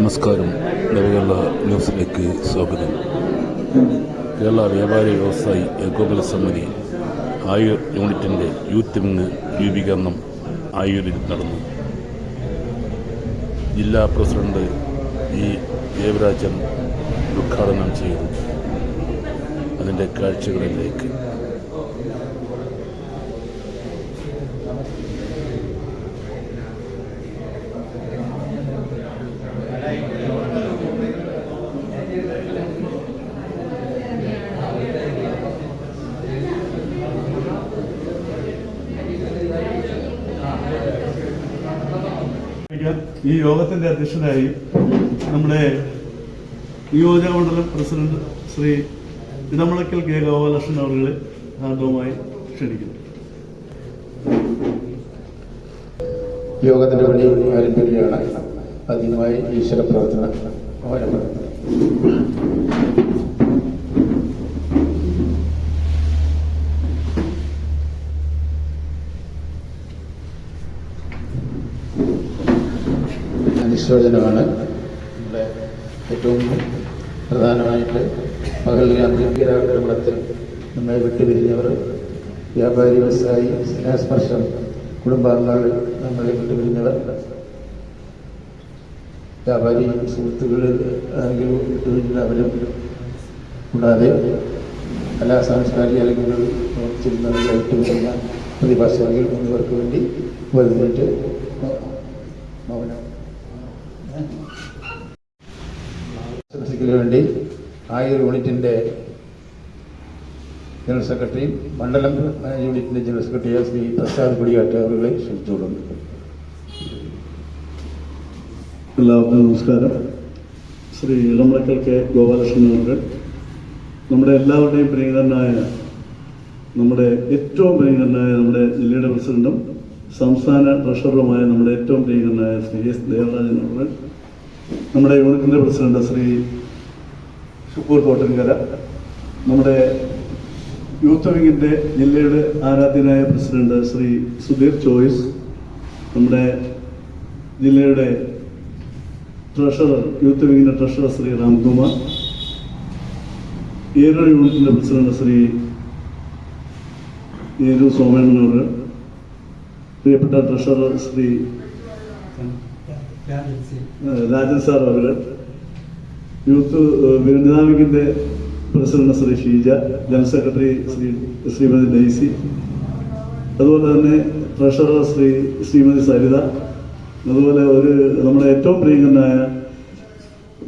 നമസ്കാരം. നവകേരള ന്യൂസിലേക്ക് സ്വാഗതം. കേരള വ്യാപാരി വ്യവസായി ഏകോപന സമിതി ആയുർ യൂണിറ്റിന്റെ യൂത്ത് വിങ് രൂപീകരണം ആയൂരിൽ നടന്നു. ജില്ലാ പ്രസിഡന്റ് ഇ. ദേവരാജൻ ഉദ്ഘാടനം ചെയ്തു. അതിന്റെ കാഴ്ചകളിലേക്ക് ഈ യോഗത്തിന്റെ അധ്യക്ഷനായി നമ്മുടെ നിയോജക മണ്ഡലം പ്രസിഡന്റ് ശ്രീ ഇടമുളക്കൽ കെ ഗോപാലകൃഷ്ണൻ അവരുടെ ഹാർദവുമായി ക്ഷണിക്കുന്നു. യോഗത്തിന്റെ വഴി ആരംഭിക്കുകയാണ്. ആദ്യമായി ഈശ്വര പ്രാർത്ഥന അനുശോചനമാണ് നമ്മുടെ ഏറ്റവും പ്രധാനമായിട്ട് പകൽ ഗാന്ധിരാക്രമണത്തിൽ നമ്മെ വിട്ടുപിരിഞ്ഞവർ വ്യാപാരി വ്യവസായി സ്നേഹസ്പർശം കുടുംബാംഗങ്ങൾ നമ്മളെ വിട്ടുപിരിഞ്ഞവർ വ്യാപാരി സുഹൃത്തുക്കളിൽ ആരെങ്കിലും വിട്ടുപിരിഞ്ഞവരും കൂടാതെ കലാ സാംസ്കാരിക രംഗങ്ങളിൽ പ്രവർത്തിച്ചിരുന്നവരെ വിട്ടുപിരിഞ്ഞ പ്രതിഭാശകൾ എന്നിവർക്ക് വേണ്ടി ഒരു മൗനം ആശംസയ്ക്ക് വേണ്ടി ആയുർ യൂണിറ്റിന്റെ ജനറൽ സെക്രട്ടറിയും മണ്ഡലം യൂണിറ്റിന്റെ ജനറൽ സെക്രട്ടറിയായ ശ്രീ പ്രസാദ് കുടിയാട്ട് അവരുടെ ക്ഷണിച്ചുകൊള്ളുന്നു. എല്ലാവർക്കും നമസ്കാരം. ശ്രീ ഇളമളക്കൽ കെ. ഗോപാലകൃഷ്ണൻ അവർ നമ്മുടെ എല്ലാവരുടെയും പ്രിയങ്കരനായ നമ്മുടെ ഏറ്റവും പ്രിയങ്കരനായ നമ്മുടെ ജില്ലയുടെ പ്രസിഡന്റും സംസ്ഥാന ട്രഷററുമായ നമ്മുടെ ഏറ്റവും പ്രിയങ്കരനായ ശ്രീ എസ് ദേവരാജൻ അവർ നമ്മുടെ യൂണിറ്റിന്റെ പ്രസിഡന്റ് ശ്രീ ഷുക്കൂർ കോട്ടൻകര നമ്മുടെ യൂത്ത് വിങ്ങിന്റെ ജില്ലയുടെ ആരാധ്യനായ പ്രസിഡന്റ് ശ്രീ സുധീർ ചോയ്സ് നമ്മുടെ ജില്ലയുടെ ട്രഷറർ യൂത്ത് വിങ്ങിന്റെ ട്രഷറർ ശ്രീ രാംകുമാർ ഏരോ യൂണിറ്റിന്റെ പ്രസിഡന്റ് ശ്രീ ഏരു സോമേന്ദ്രൻ അവർ പ്രിയപ്പെട്ട ട്രഷറർ ശ്രീ രാജൻ സാർ അവർ youth വിരുന്നാമിക്കിന്റെ president Shri Sheeja general secretary Shri Shrimati Daisy അതുപോലെ തന്നെ ട്രഷറർ ശ്രീ ശ്രീമതി സരിത അതുപോലെ ഒരു നമ്മുടെ ഏറ്റവും പ്രിയങ്കരനായ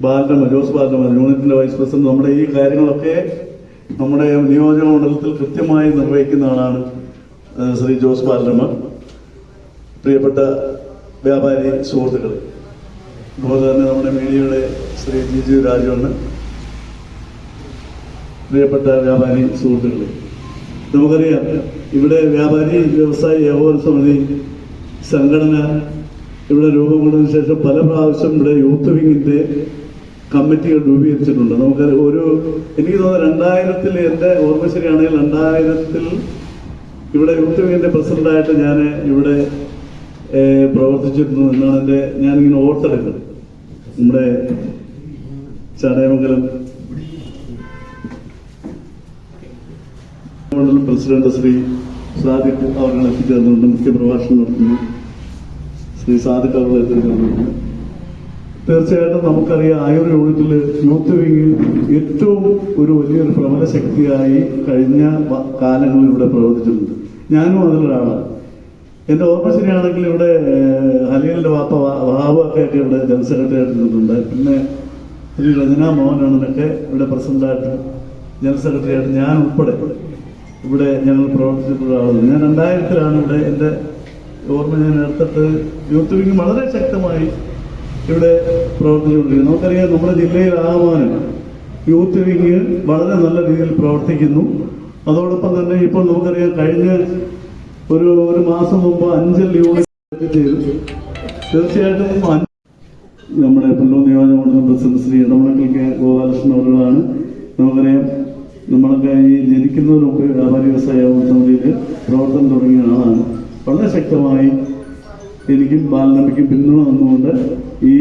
ബാലരമ ജോസ് ബാലരമ യൂണിറ്റിന്റെ വൈസ് പ്രസിഡന്റ് നമ്മുടെ ഈ കാര്യങ്ങളൊക്കെ നമ്മുടെ നിയോജക മണ്ഡലത്തിൽ കൃത്യമായി നിർവഹിക്കുന്ന ആളാണ് ശ്രീ ജോസ് ബാലരമ പ്രിയപ്പെട്ട വ്യാപാരി സുഹൃത്തുക്കൾ. അതുപോലെ തന്നെ നമ്മുടെ മീഡിയയുടെ ശ്രീ ജിജു രാജുവണ് പ്രിയപ്പെട്ട വ്യാപാരി സുഹൃത്തുക്കളെ നമുക്കറിയാം ഇവിടെ വ്യാപാരി വ്യവസായി ഏകോപന സമിതി സംഘടന ഇവിടെ രൂപം കൊണ്ടതിന് ശേഷം പല പ്രാവശ്യം ഇവിടെ യൂത്ത് വിങ്ങിന്റെ കമ്മിറ്റികൾ രൂപീകരിച്ചിട്ടുണ്ട്. നമുക്ക് ഒരു എനിക്ക് തോന്നുന്നു രണ്ടായിരത്തിൽ എന്റെ ഓർമ്മ ശരിയാണെങ്കിൽ രണ്ടായിരത്തിൽ ഇവിടെ യൂത്ത് വിങ്ങിന്റെ പ്രസിഡന്റായിട്ട് ഞാൻ ഇവിടെ പ്രവർത്തിച്ചിരുന്നു എന്നാണ് എന്റെ ഞാനിങ്ങനെ ഓർത്തെടുക്കുന്നത്. നമ്മുടെ ചടയമംഗലം. പ്രസിഡന്റ് ശ്രീ സാദിഖ് എത്തിച്ചേർന്നുണ്ട് എത്തിച്ചേർന്നുകൊണ്ട് മുഖ്യപ്രഭാഷണം നടത്തുന്നു. ശ്രീ സാദിഖ് അവർ എത്തിച്ചേർന്നുണ്ട് തീർച്ചയായിട്ടും നമുക്കറിയാം ആയുർ യൂണിറ്റിൽ യൂത്ത് വിങ് ഏറ്റവും ഒരു വലിയൊരു പ്രബല ശക്തിയായി കഴിഞ്ഞ കാലങ്ങളിൽ ഇവിടെ പ്രവർത്തിച്ചിട്ടുണ്ട്. ഞാനും അതിലൊരാളാണ് എന്റെ ഓർമ്മ ശരിയാണെങ്കിൽ ഇവിടെ ഹലീലിന്റെ വാപ്പ വ- വഹാബ് ഒക്കെ ആയിട്ട് ഇവിടെ ജനറൽ സെക്രട്ടറി ആയിട്ടുണ്ട്. പിന്നെ ശ്രീ രഞ്ജന മോഹനാണെന്നൊക്കെ ഇവിടെ പ്രസിഡന്റായിട്ട് ജനറൽ സെക്രട്ടറി ആയിട്ട് ഞാൻ ഉൾപ്പെടെ ഇവിടെ ഞങ്ങൾ പ്രവർത്തിച്ചിട്ടുള്ള ആളുകൾ ഞാൻ രണ്ടായിരത്തിലാണ് ഇവിടെ എന്റെ ഓർമ്മ ഞാൻ എടുത്തിട്ട് യൂത്ത് വിങ് വളരെ ശക്തമായി ഇവിടെ പ്രവർത്തിച്ചുകൊണ്ടിരിക്കുന്നു നമുക്കറിയാം നമ്മുടെ ജില്ലയിൽ ആകമാനം യൂത്ത് വിങ് വളരെ നല്ല രീതിയിൽ പ്രവർത്തിക്കുന്നു. അതോടൊപ്പം തന്നെ ഇപ്പോൾ നമുക്കറിയാം കഴിഞ്ഞ ഒരു ഒരു മാസം മുമ്പ് അഞ്ചൽ യൂണിറ്റ് ചെയ്തു. തീർച്ചയായിട്ടും നമ്മുടെ പുല്ലൂർ നിയോജക മണ്ഡലം പ്രസിഡന്റ് ശ്രീ ഇടമണക്കൽ കെ ഗോപാലകൃഷ്ണൻ അവരുകളാണ്. നമുക്കറിയാം നമ്മളൊക്കെ ഈ ജനിക്കുന്നതിന് മുമ്പ് വ്യാപാരി വ്യവസായ സമിതിയിൽ പ്രവർത്തനം തുടങ്ങിയ ആളാണ്. വളരെ ശക്തമായി എനിക്കും ബാലനമ്മയ്ക്കും പിന്തുണ നിന്നുകൊണ്ട് ഈ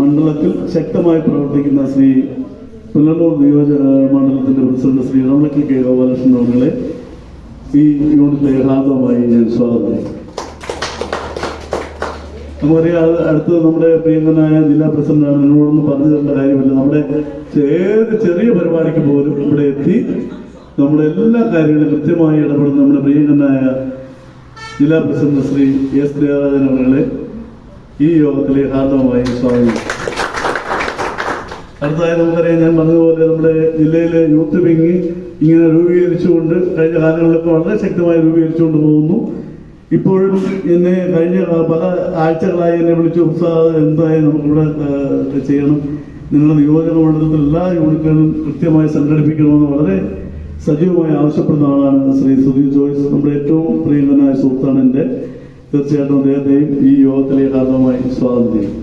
മണ്ഡലത്തിൽ ശക്തമായി പ്രവർത്തിക്കുന്ന ശ്രീ പുല്ലൂർ നിയോജക മണ്ഡലത്തിന്റെ പ്രസിഡന്റ് ശ്രീ ഇടമണക്കൽ കെ ഗോപാലകൃഷ്ണൻ അവരുടെ ഈ യൂണിറ്റിലെ ഹാർദമായി ഞാൻ സ്വാഗതം ചെയ്യുന്നു. നമുക്കറിയാം അത് അടുത്ത് നമ്മുടെ പ്രിയങ്കനായ ജില്ലാ പ്രസിഡന്റാണ്. എന്നോടൊന്നും പറഞ്ഞു തരേണ്ട കാര്യമില്ല. നമ്മുടെ ഏത് ചെറിയ പരിപാടിക്ക് പോലും ഇവിടെ എത്തി നമ്മുടെ എല്ലാ കാര്യങ്ങളും കൃത്യമായി ഇടപെടുന്ന നമ്മുടെ പ്രിയങ്കനായ ജില്ലാ പ്രസിഡന്റ് ശ്രീ എസ് ദേവരാജൻ അവരുടെ ഈ യോഗത്തിലെ ഹാർദവമായി സ്വാഗതം. അടുത്തതായി നമുക്കറിയാം ഞാൻ പറഞ്ഞതുപോലെ നമ്മുടെ ജില്ലയിലെ യൂത്ത് വിങ് ഇങ്ങനെ രൂപീകരിച്ചുകൊണ്ട് കഴിഞ്ഞ കാലങ്ങളിലൊക്കെ വളരെ ശക്തമായി രൂപീകരിച്ചുകൊണ്ട് പോകുന്നു. ഇപ്പോഴും എന്നെ കഴിഞ്ഞ പല ആഴ്ചകളായി എന്നെ വിളിച്ചു ഉത്സാഹം എന്തായി നമുക്കിവിടെ ചെയ്യണം. നിങ്ങളുടെ നിയോജക മണ്ഡലത്തിൽ എല്ലാ യൂണിറ്റുകളും കൃത്യമായി സംഘടിപ്പിക്കണമെന്ന് വളരെ സജീവമായി ആവശ്യപ്പെടുന്ന ആളാണ് ശ്രീ സുധീർ ജോയ്സ്. നമ്മുടെ ഏറ്റവും പ്രിയങ്കനായ സുഹൃത്താണ് എന്റെ. തീർച്ചയായിട്ടും അദ്ദേഹത്തെയും ഈ യോഗത്തിലെ കാരണമായി സ്വാഗതം ചെയ്യും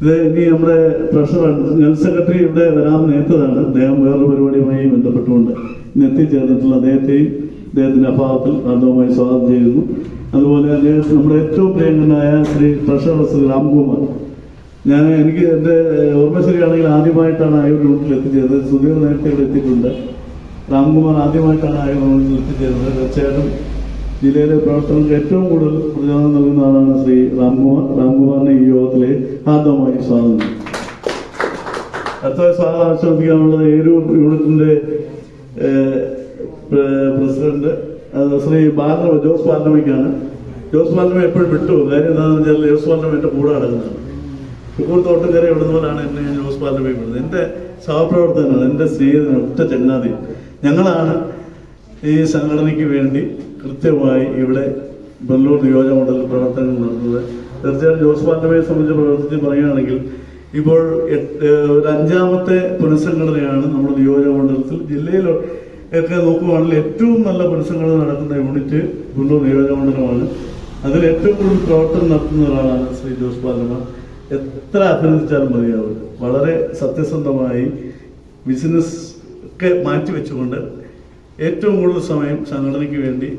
ഇത് ഇനി നമ്മുടെ ട്രഷറർ ജനറൽ സെക്രട്ടറി ഇവിടെ വരാൻ നേരത്തതാണ്. അദ്ദേഹം വേറൊരു പരിപാടിയുമായി ബന്ധപ്പെട്ടുകൊണ്ട് ഇന്ന് എത്തിച്ചേർന്നിട്ടുള്ള അദ്ദേഹത്തെയും അദ്ദേഹത്തിന്റെ അഭാവത്തിൽ ആദ്യമായി സ്വാഗതം ചെയ്യുന്നു. അതുപോലെ അദ്ദേഹത്തിന് നമ്മുടെ ഏറ്റവും പ്രിയങ്കനായ ശ്രീ ട്രഷറർ ശ്രീ രാംകുമാർ. ഞാൻ എനിക്ക് എന്റെ ഓർമ്മ ശരിയാണെങ്കിൽ ആദ്യമായിട്ടാണ് ആയുർ റൂട്ടിൽ എത്തിച്ചത് സുധീർ നേരത്തെ ഇവിടെ എത്തിയിട്ടുണ്ട്. രാംകുമാർ ആദ്യമായിട്ടാണ് ആയുർ റൂട്ടിൽ എത്തിച്ചത് തീർച്ചയായിട്ടും ജില്ലയിലെ പ്രവർത്തനങ്ങൾക്ക് ഏറ്റവും കൂടുതൽ പ്രചോദനം നൽകുന്ന ആളാണ് ശ്രീ രാംകുമാർ. രാംകുമാറിനെ ഈ യോഗത്തിലെ ആദ്യമായി സ്വാഗതം. അത്ര സ്വാഗതം ആശ്വസിക്കാനുള്ളത് ഏരൂർ യൂണിറ്റിന്റെ പ്രസിഡന്റ് ശ്രീ ബാലരമ ജോസ് ബാലരമയ്ക്കാണ് ജോസ് ബാലരമ എപ്പോഴും വിട്ടു. കാര്യം എന്താണെന്ന് വെച്ചാൽ ജോസ് ബാലരമ എന്റെ കൂടെ നടക്കുന്നതാണ് ഇപ്പോൾ തോട്ടുകര വിടുന്നവരാണ് എന്നെ ഞാൻ ജോസ് ബാലരമയെ വിടുന്നത്. എന്റെ സഹപ്രവർത്തകനാണ് എന്റെ സ്നേഹിതനാണ് ഒറ്റ ചങ്ങാതി. ഞങ്ങളാണ് ഈ സംഘടനയ്ക്ക് വേണ്ടി കൃത്യമായി ഇവിടെ ബംഗളൂർ നിയോജക മണ്ഡലത്തിൽ പ്രവർത്തനങ്ങൾ നടത്തുന്നത്. തീർച്ചയായും ജോസ് ബാലരമയെ സംബന്ധിച്ച് പ്രവർത്തിച്ച് പറയുകയാണെങ്കിൽ ഇപ്പോൾ ഒരു അഞ്ചാമത്തെ പുനഃസംഘടനയാണ് നമ്മുടെ നിയോജക മണ്ഡലത്തിൽ ജില്ലയിൽ ഒക്കെ നോക്കുകയാണെങ്കിൽ ഏറ്റവും നല്ല പുനഃസംഘടന നടക്കുന്ന യൂണിറ്റ് ഗുണ്ടൂർ നിയോജക മണ്ഡലമാണ് അതിൽ ഏറ്റവും കൂടുതൽ പ്രവർത്തനം നടത്തുന്ന ഒരാളാണ് ശ്രീ ജോസ് പാലമ്മ. എത്ര അഭിനന്ദിച്ചാലും മതിയാവില്ല. വളരെ സത്യസന്ധമായി ബിസിനസ് ഒക്കെ മാറ്റിവെച്ചുകൊണ്ട് ഏറ്റവും കൂടുതൽ സമയം സംഘടനയ്ക്ക് വേണ്ടി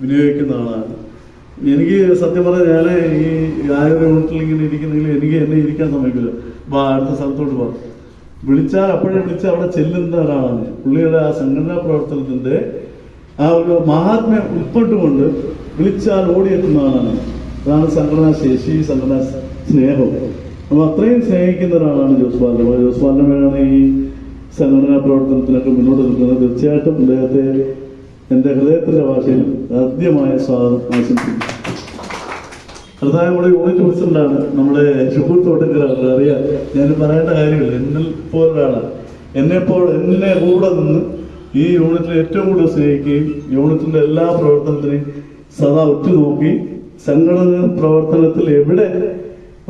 വിനിയോഗിക്കുന്ന ആളാണ്. എനിക്ക് സത്യം പറഞ്ഞാൽ ഞാൻ ഈ യൂണിറ്റിൽ ഇങ്ങനെ ഇരിക്കുന്നെങ്കിൽ എനിക്ക് എന്നെ ഇരിക്കാൻ സമയമില്ല. അടുത്ത സ്ഥലത്തോട്ട് പോകാം വിളിച്ചാൽ അപ്പോഴേ വിളിച്ച അവിടെ ചെല്ലുന്ന ഒരാളാണ് പുള്ളിയുടെ ആ സംഘടനാ പ്രവർത്തനത്തിന്റെ ആ ഒരു മഹാത്മ്യം ഉൾപ്പെട്ടുകൊണ്ട് വിളിച്ചാൽ ഓടിയെത്തുന്ന ആളാണ്. അതാണ് സംഘടനാ ശേഷി സംഘടനാ സ്നേഹം. നമ്മൾ അത്രയും സ്നേഹിക്കുന്ന ഒരാളാണ് ജോസ് ബാലൻ ജോസ് ബാലൻ വേണം ഈ സംഘടനാ പ്രവർത്തനത്തിനൊക്കെ മുന്നോട്ട് നിൽക്കുന്നത്. തീർച്ചയായിട്ടും അദ്ദേഹത്തെ എന്റെ ഹൃദയത്തിന്റെ ഭാഷയിൽ ആദ്യമായ സ്വാഗതം ആശംസിക്കുന്നു. അടുത്ത നമ്മുടെ യൂണിറ്റ് പ്രസിഡന്റാണ് നമ്മുടെ ഷുഹൂർ തോട്ടക്കര അറിയാം. ഞാൻ പറയേണ്ട കാര്യമില്ല. എന്നിൽ പോലൊരാളാണ്. എന്നെപ്പോൾ എന്നെ കൂടെ നിന്ന് ഈ യൂണിറ്റിൽ ഏറ്റവും കൂടുതൽ സ്നേഹിക്കുകയും യൂണിറ്റിന്റെ എല്ലാ പ്രവർത്തനത്തിനെയും സദാ ഉറ്റുനോക്കി സംഘടന പ്രവർത്തനത്തിൽ എവിടെ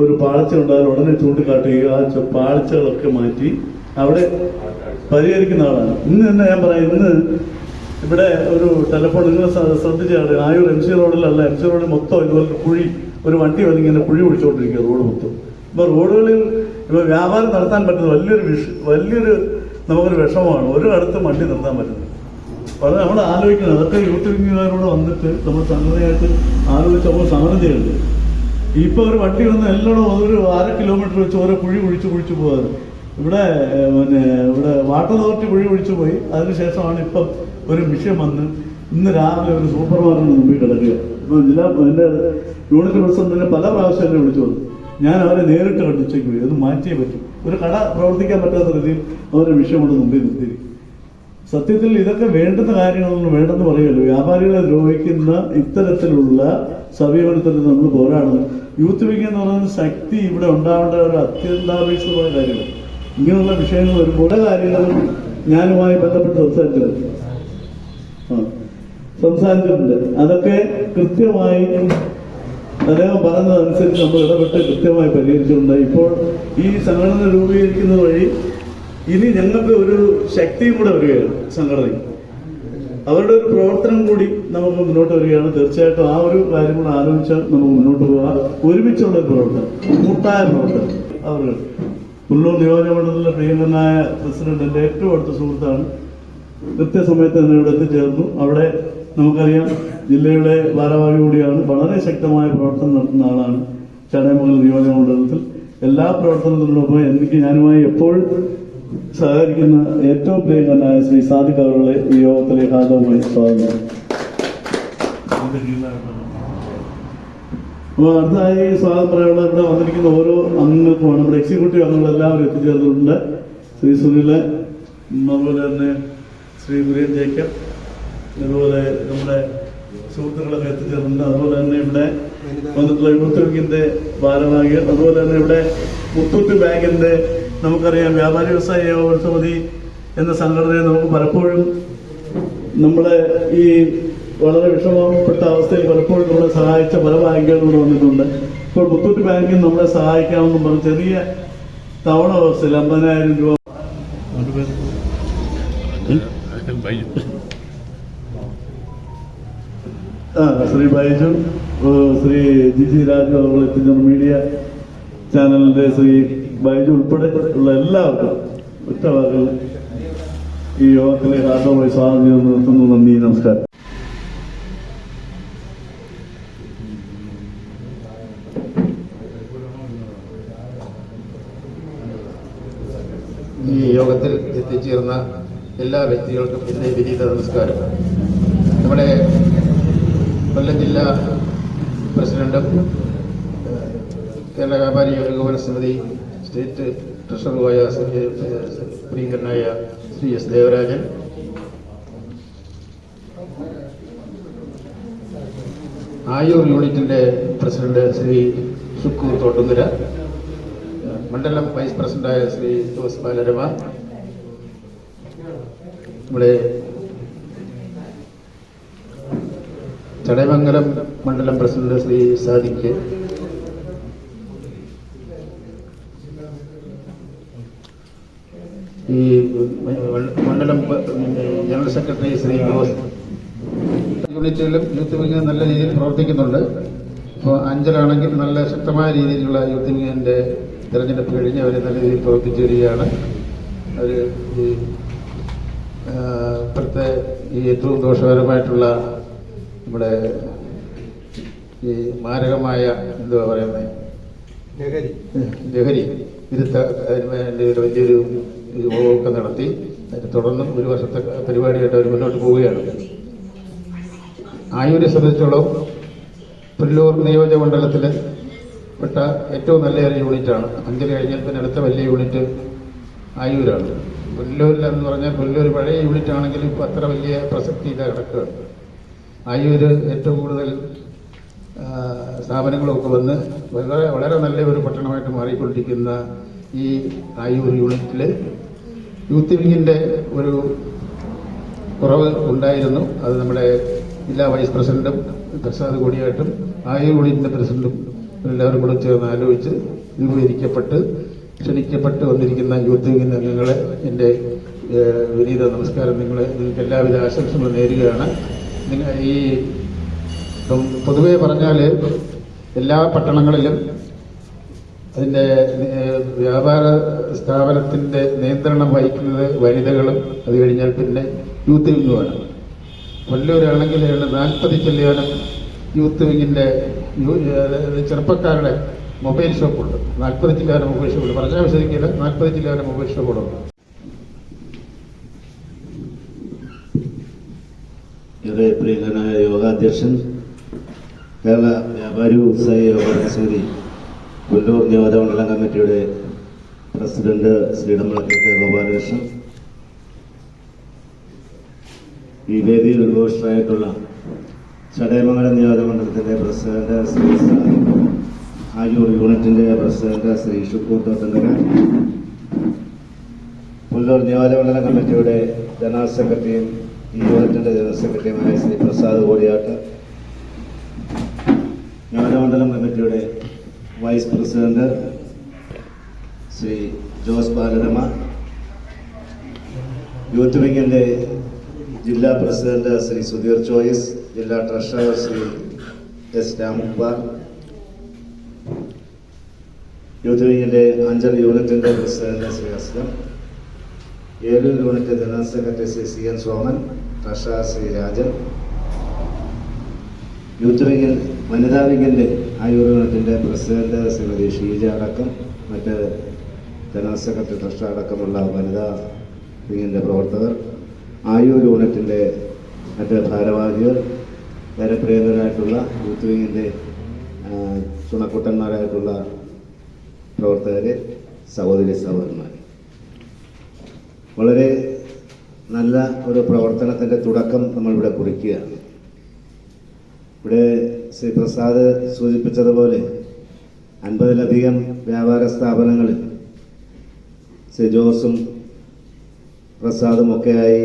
ഒരു പാഴ്ച ഉണ്ടായാലും ഉടനെ ചൂണ്ടിക്കാട്ടുകയും ആ പാഴ്ചകളൊക്കെ മാറ്റി അവിടെ പരിഹരിക്കുന്ന ആളാണ്. ഇന്ന് തന്നെ ഞാൻ പറയാം ഇന്ന് ഇവിടെ ഒരു ടെലഫോൺ നിങ്ങൾ ശ്രദ്ധിച്ചാണ് ആയൂർ എം സി റോഡിലല്ല. എം സി റോഡിൽ മൊത്തം ഇതുപോലെ കുഴി ഒരു വണ്ടി വന്നിങ്ങനെ കുഴി ഒഴിച്ചുകൊണ്ടിരിക്കുക റോഡ് മൊത്തം. ഇപ്പൊ റോഡുകളിൽ ഇപ്പൊ വ്യാപാരം നടത്താൻ പറ്റുന്ന വലിയൊരു വിഷ വലിയൊരു നമുക്കൊരു വിഷമമാണ്. ഒരു അടുത്ത് വണ്ടി നിർത്താൻ പറ്റുന്നത് അത് നമ്മൾ ആലോചിക്കുന്നത് അതൊക്കെ യൂത്ത് വിംഗുകാരോട് വന്നിട്ട് നമ്മൾ സംഘടനയായിട്ട് ആലോചിച്ചപ്പോൾ സമരം ചെയ്യുന്നത് ഇപ്പൊ ഒരു വണ്ടി വന്ന് എല്ലാം ഒരു അര കിലോമീറ്റർ വെച്ച് ഓരോ കുഴി കുഴിച്ച് കുഴിച്ച് പോകാറ് ഇവിടെ പിന്നെ ഇവിടെ വാട്ടർ അതോറിറ്റി കുഴി കുഴിച്ച് പോയി. അതിനുശേഷമാണ് ഇപ്പം ഒരു മിഷൻ വന്ന് ഇന്ന് രാവിലെ ഒരു സൂപ്പർ മാർക്കറ്റ് മുമ്പിൽ കിടക്കുക. ഇപ്പൊ ജില്ലാ എന്റെ യൂണിറ്റ് പ്രസിഡന്റിനെ പല പ്രാവശ്യം എന്നെ വിളിച്ചു വന്നു ഞാൻ അവരെ നേരിട്ട് കണ്ടു ഉച്ചയ്ക്ക് പോയി അത് മാറ്റിയേ പറ്റും. ഒരു കട പ്രവർത്തിക്കാൻ പറ്റാത്ത രീതിയിൽ അവരെ വിഷയം കൊണ്ട് മുമ്പിൽ നിർത്തിയിരിക്കും സത്യത്തിൽ ഇതൊക്കെ വേണ്ടുന്ന കാര്യങ്ങളൊന്നും വേണ്ടെന്ന് പറയുമല്ലോ. വ്യാപാരികളെ ദ്രോഹിക്കുന്ന ഇത്തരത്തിലുള്ള സമീപനത്തിൽ നമ്മൾ പോരാടുന്നു യൂത്ത് വിങ് എന്ന് പറയുന്ന ശക്തി ഇവിടെ ഉണ്ടാവേണ്ട ഒരു അത്യന്താപേക്ഷിതമായ കാര്യമാണ്. ഇങ്ങനെയുള്ള വിഷയങ്ങൾ വരുമ്പോൾ കാര്യങ്ങളും ഞാനുമായി ബന്ധപ്പെട്ട് സംസാരിച്ചത്. ആ. സംസാരിച്ചിട്ടുണ്ട്. അതൊക്കെ കൃത്യമായി അദ്ദേഹം പറഞ്ഞതനുസരിച്ച് നമ്മൾ ഇടപെട്ട് കൃത്യമായി പരിഹരിച്ചിട്ടുണ്ട്. ഇപ്പോൾ ഈ സംഘടന രൂപീകരിക്കുന്ന വഴി ഇനി ഞങ്ങൾക്ക് ഒരു ശക്തിയും കൂടെ വരികയാണ് സംഘടനയ്ക്ക് അവരുടെ ഒരു പ്രവർത്തനം കൂടി നമുക്ക് മുന്നോട്ട് വരികയാണ്. തീർച്ചയായിട്ടും ആ ഒരു കാര്യം കൂടെ ആലോചിച്ചാൽ നമുക്ക് മുന്നോട്ട് പോകാം. ഒരുമിച്ചുള്ള ഒരു പ്രവർത്തനം കൂട്ടായ പ്രവർത്തനം. അവർ പുല്ലൂർ നിയോജകമണ്ഡലത്തിലെ പ്രിയങ്കരനായ പ്രസിഡന്റ് എന്റെ ഏറ്റവും അടുത്ത സുഹൃത്താണ്. കൃത്യസമയത്ത് തന്നെ ഇവിടെ എത്തിച്ചേർന്നു. അവിടെ നമുക്കറിയാം ജില്ലയുടെ ഭാരവാഹി കൂടിയാണ് വളരെ ശക്തമായ പ്രവർത്തനം നടത്തുന്ന ആളാണ് ചടയമംഗലം നിയോജക മണ്ഡലത്തിൽ. എല്ലാ പ്രവർത്തനത്തിനോടൊപ്പം എനിക്ക് ഞാനുമായി എപ്പോഴും സഹകരിക്കുന്ന ഏറ്റവും പ്രിയങ്കരനായ ശ്രീ സാദിഖ് അവരുടെ ഈ യോഗത്തിലെ ആദരവുമായി സ്വാഗതം. അപ്പോൾ അടുത്തതായി സ്വാഗതം പറയാനുള്ള ഇവിടെ വന്നിരിക്കുന്ന ഓരോ അംഗങ്ങൾക്കുമാണ്. നമ്മുടെ എക്സിക്യൂട്ടീവ് അംഗങ്ങൾ എല്ലാവരും എത്തിച്ചേർന്നിട്ടുണ്ട്. ശ്രീ സുനിൽ അതുപോലെ തന്നെ ശ്രീ കുര്യൻ ജേക്കബ് അതുപോലെ നമ്മുടെ സുഹൃത്തുക്കളൊക്കെ എത്തിച്ചേർന്നിട്ടുണ്ട്. അതുപോലെ തന്നെ ഇവിടെ വന്നിട്ടുള്ള യൂത്ത് ഭാരവാഹികൾ അതുപോലെ തന്നെ ഇവിടെ മുത്തൂത്ത് ബാങ്കിന്റെ നമുക്കറിയാം വ്യാപാരി വ്യവസായ ഏകോപന സമിതി എന്ന സംഘടനയെ നമുക്ക് പലപ്പോഴും നമ്മുടെ ഈ വളരെ വിഷമപ്പെട്ട അവസ്ഥയിൽ പലപ്പോഴും നമ്മളെ സഹായിച്ച പല ബാങ്കുകളും ഇവിടെ വന്നിട്ടുണ്ട്. ഇപ്പോൾ മുത്തൂറ്റ് ബാങ്കിൽ നമ്മളെ സഹായിക്കാമെന്നും പറഞ്ഞ് ചെറിയ തവണ വ്യവസ്ഥയിൽ അമ്പതിനായിരം രൂപ ശ്രീ ബൈജു ശ്രീ ജിജി രാജു അതുപോലെ മീഡിയ ചാനലിന്റെ ശ്രീ ബൈജു ഉൾപ്പെടെ ഉള്ള എല്ലാവർക്കും ഒറ്റ ഈ യോഗത്തിലെ ഹാർദവമായി സ്വാഗതം ചെയ്ത് നിർത്തുന്നു. നന്ദി നമസ്കാരം. ഈ യോഗത്തിൽ എത്തിച്ചേർന്ന എല്ലാ വ്യക്തികൾക്കും എന്റെ വിനീത നമസ്കാരം. നമ്മുടെ കൊല്ലം ജില്ലാ പ്രസിഡന്റും കേരള വ്യാപാരി ഏകോപന സമിതി സ്റ്റേറ്റ് ഏഹ്, പ്രിയങ്കരനായ ശ്രീ എസ് ദേവരാജൻ. ആയൂർ യൂണിറ്റിന്റെ പ്രസിഡന്റ് ശ്രീ ഷുക്കൂർ തോട്ടുങ്കര മണ്ഡലം വൈസ് പ്രസിഡന്റായ ശ്രീ ജോസ് ബാലരമ. നമ്മുടെ ചടയമംഗലം മണ്ഡലം പ്രസിഡന്റ് ശ്രീ സാദിഖ്. ഈ മണ്ഡലം ജനറൽ സെക്രട്ടറി ശ്രീ ജോസ്. യൂണിറ്റിലും യൂത്ത് വിംഗ് നല്ല രീതിയിൽ പ്രവർത്തിക്കുന്നുണ്ട്. ഇപ്പോൾ അഞ്ചലാണെങ്കിൽ നല്ല ശക്തമായ രീതിയിലുള്ള യൂത്ത് വിങ്ങിന്റെ തിരഞ്ഞെടുപ്പ് കഴിഞ്ഞ് അവർ നല്ല രീതിയിൽ പ്രവർത്തിച്ചു വരികയാണ്. അവർ ഈ ഇപ്പോഴത്തെ ഈ ഏറ്റവും ദോഷകരമായിട്ടുള്ള നമ്മുടെ ഈ മാരകമായ എന്തുവാ പറയുന്നത് ലഹരി. വിരുദ്ധ വലിയൊരു യോഗമൊക്കെ നടത്തി. അതിനെ തുടർന്നും ഒരു വർഷത്തെ പരിപാടിയായിട്ട് അവർ മുന്നോട്ട് പോവുകയാണ്. ആയൂരെ സംബന്ധിച്ചോളം പുല്ലൂർ നിയോജക മണ്ഡലത്തിൽ പെട്ട ഏറ്റവും നല്ല ഒരു യൂണിറ്റാണ്. അഞ്ചിൽ കഴിഞ്ഞാൽ പിന്നെ അടുത്ത വലിയ യൂണിറ്റ് ആയൂരാണ്. പുല്ലൂരിലെന്ന് പറഞ്ഞാൽ പുല്ലൂർ പഴയ യൂണിറ്റ് ആണെങ്കിലും ഇപ്പോൾ അത്ര വലിയ പ്രസക്തിയില്ല കിടക്കുകയാണ്. ആയൂര് ഏറ്റവും കൂടുതൽ സ്ഥാപനങ്ങളൊക്കെ വന്ന് വളരെ വളരെ നല്ല ഒരു പട്ടണമായിട്ട് മാറിക്കൊണ്ടിരിക്കുന്ന ഈ ആയൂർ യൂണിറ്റിൽ യൂത്ത് വിങ്ങിന്റെ ഒരു കുറവ് ഉണ്ടായിരുന്നു. അത് നമ്മുടെ ജില്ലാ വൈസ് പ്രസിഡന്റും പ്രസാദ് കൂടിയായിട്ടും ആയൂർ യൂണിറ്റിന്റെ പ്രസിഡന്റും എല്ലാവരും കൂടെ ചേർന്ന് ആലോചിച്ച് രൂപീകരിക്കപ്പെട്ട് ക്ഷണിക്കപ്പെട്ട് വന്നിരിക്കുന്ന യൂത്ത് വിങ്ങിന്റെ അംഗങ്ങളെ എന്റെ വിനീത നമസ്കാരം നിങ്ങളെ നിങ്ങൾക്ക് എല്ലാവിധ ആശംസകളും നേരുകയാണ്. ഈ പൊതുവേ പറഞ്ഞാൽ എല്ലാ പട്ടണങ്ങളിലും അതിന്റെ വ്യാപാര സ്ഥാപനത്തിന്റെ നിയന്ത്രണം വഹിക്കുന്നത് വനിതകളും അത് കഴിഞ്ഞാൽ പിന്നെ യൂത്ത് വിങ്ങുമാണ് കൊല്ലൂരാണെങ്കിൽ നാൽപ്പത് ചെല്ലുവാനും യൂത്ത് വിങ്ങിന്റെ ചെറുപ്പക്കാരുടെ മൊബൈൽ ഷോപ്പുണ്ട്. നാൽപ്പത് ജില്ലാന മൊബൈൽ ഷോപ്പുണ്ട്. പറഞ്ഞാൽ വിശദിക്കില്ല നാൽപ്പത് ജില്ലാന മൊബൈൽ ഷോപ്പുണ്ട് ഏറെ പ്രിയങ്കനായ യോഗാധ്യക്ഷൻ കേരള വ്യാപാരി വ്യവസായ യോഗ സമിതി പുല്ലൂർ നിയോജകമണ്ഡലം കമ്മിറ്റിയുടെ പ്രസിഡന്റ് ശ്രീടമ്പളത്തിൽ കെ ഗോപാലകൃഷ്ണൻ ഈ വേദിയിൽ ഉദ്ഘോഷനായിട്ടുള്ള ചടയമംഗലം നിയോജകമണ്ഡലത്തിന്റെ പ്രസിഡന്റ് ശ്രീ ആയൂർ യൂണിറ്റിന്റെ പ്രസിഡന്റ് ശ്രീ ഷുക്കൂർ തോട്ടങ്കര പുല്ലൂർ നിയോജകമണ്ഡലം കമ്മിറ്റിയുടെ ജനറൽ സെക്രട്ടറിയും ഈ ദിവസം ജനറൽ സെക്രട്ടറിയുമായ ശ്രീ പ്രസാദ് കോടിയാട്ട്. ജ്ഞാനമണ്ഡലം കമ്മിറ്റിയുടെ vice president Shri Jose Balarama. Youth വിങ്ങിന്റെ ജില്ലാ പ്രസിഡന്റ് ശ്രീ സുധീർ ചോയ്സ് ജില്ലാ treasurer Shri S Ramkumar youth വിങ്ങിന്റെ Anchal യൂണിറ്റിന്റെ പ്രസിഡന്റ് ശ്രീ അസ്ലം. ഏഴ് unit general secretary Shri C N Soman. Treasurer Shri Rajan. Youth വിങ്ങിൽ വനിതാ വിങ്ങിന്റെ ആയുർവേദത്തിന്റെ പ്രസിഡന്റ് ശ്രീമതി ഷീജ അടക്കം മറ്റ് ജനറൽ സെക്രട്ടറി ട്രഷർ അടക്കമുള്ള വനിതാ വിങ്ങിന്റെ പ്രവർത്തകർ ആയുർ യൂണിറ്റിന്റെ മറ്റ് ഭാരവാഹികൾ വളരെ പ്രിയങ്കരായിട്ടുള്ള യൂത്ത് വിങ്ങിന്റെ ചുണക്കുട്ടന്മാരായിട്ടുള്ള പ്രവർത്തകരെ സഹോദരി സഹോദരന്മാർ വളരെ നല്ല ഒരു പ്രവർത്തനത്തിന്റെ തുടക്കം നമ്മളിവിടെ കുറിക്കുകയാണ്. ഇവിടെ ശ്രീ പ്രസാദ് സൂചിപ്പിച്ചതുപോലെ അൻപതിലധികം വ്യാപാര സ്ഥാപനങ്ങളിൽ ശ്രീ ജോസും പ്രസാദും ഒക്കെയായി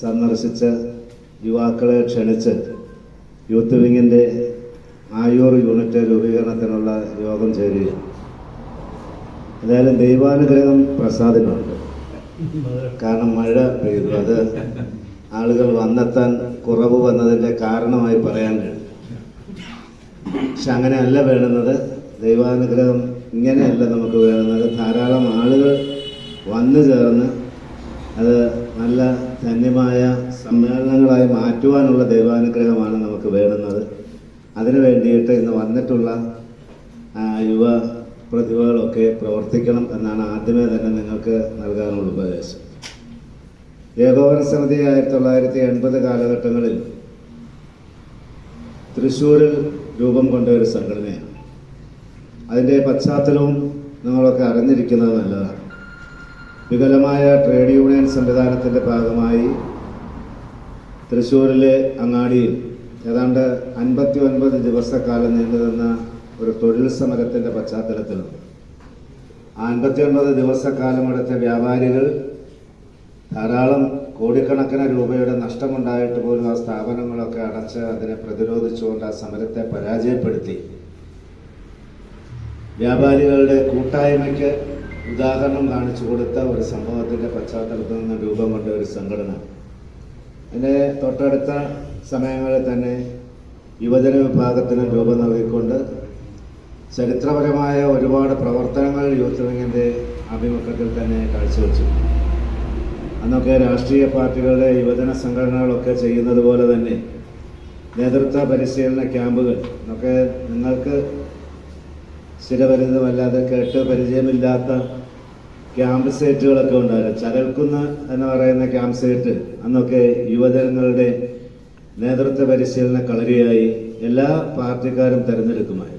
സന്ദർശിച്ച് യുവാക്കളെ ക്ഷണിച്ച് യൂത്ത് വിങ്ങിന്റെ ആയൂർ യൂണിറ്റ് രൂപീകരണത്തിനുള്ള യോഗം ചേരുകയാണ്. എന്തായാലും ദൈവാനുഗ്രഹം പ്രസാദിനുണ്ട്. കാരണം മഴ പെയ്തു. അത് ആളുകൾ വന്നെത്താൻ കുറവ് വന്നതിന്റെ കാരണമായി പറയാൻ കഴിയും. പക്ഷെ അങ്ങനെയല്ല വേണ്ടുന്നത്. ദൈവാനുഗ്രഹം ഇങ്ങനെയല്ല നമുക്ക് വേണ്ടുന്നത്. ധാരാളം ആളുകൾ വന്നു ചേർന്ന് അത് നല്ല ധന്യമായ സമ്മേളനങ്ങളായി മാറ്റുവാനുള്ള ദൈവാനുഗ്രഹമാണ് നമുക്ക് വേണ്ടുന്നത്. അതിനു വേണ്ടിയിട്ട് ഇന്ന് വന്നിട്ടുള്ള യുവ പ്രതിഭകളൊക്കെ പ്രവർത്തിക്കണം എന്നാണ് ആദ്യമേ തന്നെ നിങ്ങൾക്ക് നൽകാനുള്ള ഉപദേശം ഏകോപന സമിതി ആയിരത്തി തൊള്ളായിരത്തി എൺപത് കാലഘട്ടങ്ങളിൽ തൃശ്ശൂരിൽ രൂപം കൊണ്ട ഒരു സംഘടനയാണ്. അതിന്റെ പശ്ചാത്തലവും നിങ്ങളൊക്കെ അറിഞ്ഞിരിക്കുന്നത് നല്ലതാണ്. വികലമായ ട്രേഡ് യൂണിയൻ സംവിധാനത്തിന്റെ ഭാഗമായി തൃശ്ശൂരിലെ അങ്ങാടിയിൽ ഏതാണ്ട് അൻപത്തി ഒൻപത് ദിവസക്കാലം നീണ്ടുനിന്ന ഒരു തൊഴിൽ സമരത്തിന്റെ പശ്ചാത്തലത്തിലുണ്ട് ആ അൻപത്തി ഒൻപത് ദിവസക്കാലം എടുത്ത വ്യാപാരികൾ ധാരാളം കോടിക്കണക്കിന് രൂപയുടെ നഷ്ടമുണ്ടായിട്ട് പോലും ആ സ്ഥാപനങ്ങളൊക്കെ അടച്ച് അതിനെ പ്രതിരോധിച്ചുകൊണ്ട് ആ സമരത്തെ പരാജയപ്പെടുത്തി. വ്യാപാരികളുടെ കൂട്ടായ്മയ്ക്ക് ഉദാഹരണം കാണിച്ചു കൊടുത്ത ഒരു സംഭവത്തിന്റെ പശ്ചാത്തലത്തിൽ നിന്ന് രൂപം കൊണ്ട ഒരു സംഘടന. അതിന്റെ തൊട്ടടുത്ത സമയങ്ങളിൽ തന്നെ യുവജന വിഭാഗത്തിന് രൂപം നൽകിക്കൊണ്ട് ചരിത്രപരമായ ഒരുപാട് പ്രവർത്തനങ്ങൾ യൂത്ത് വിങ്ങിന്റെ ആഭിമുഖ്യത്തിൽ തന്നെ കാഴ്ചവെച്ചു അന്നൊക്കെ രാഷ്ട്രീയ പാർട്ടികളുടെ യുവജന സംഘടനകളൊക്കെ ചെയ്യുന്നത് പോലെ തന്നെ നേതൃത്വ പരിശീലന ക്യാമ്പുകൾ എന്നൊക്കെ നിങ്ങൾക്ക് സ്ഥിരപരിതമല്ലാതെ കേട്ട് പരിചയമില്ലാത്ത ക്യാമ്പ് സൈറ്റുകളൊക്കെ ഉണ്ടായിരുന്നു. ചരൽക്കുന്ന് എന്ന് പറയുന്ന ക്യാമ്പ് സൈറ്റ് അന്നൊക്കെ യുവജനങ്ങളുടെ നേതൃത്വ പരിശീലന കളരിയായി എല്ലാ പാർട്ടിക്കാരും തിരഞ്ഞെടുക്കുമായിരുന്നു.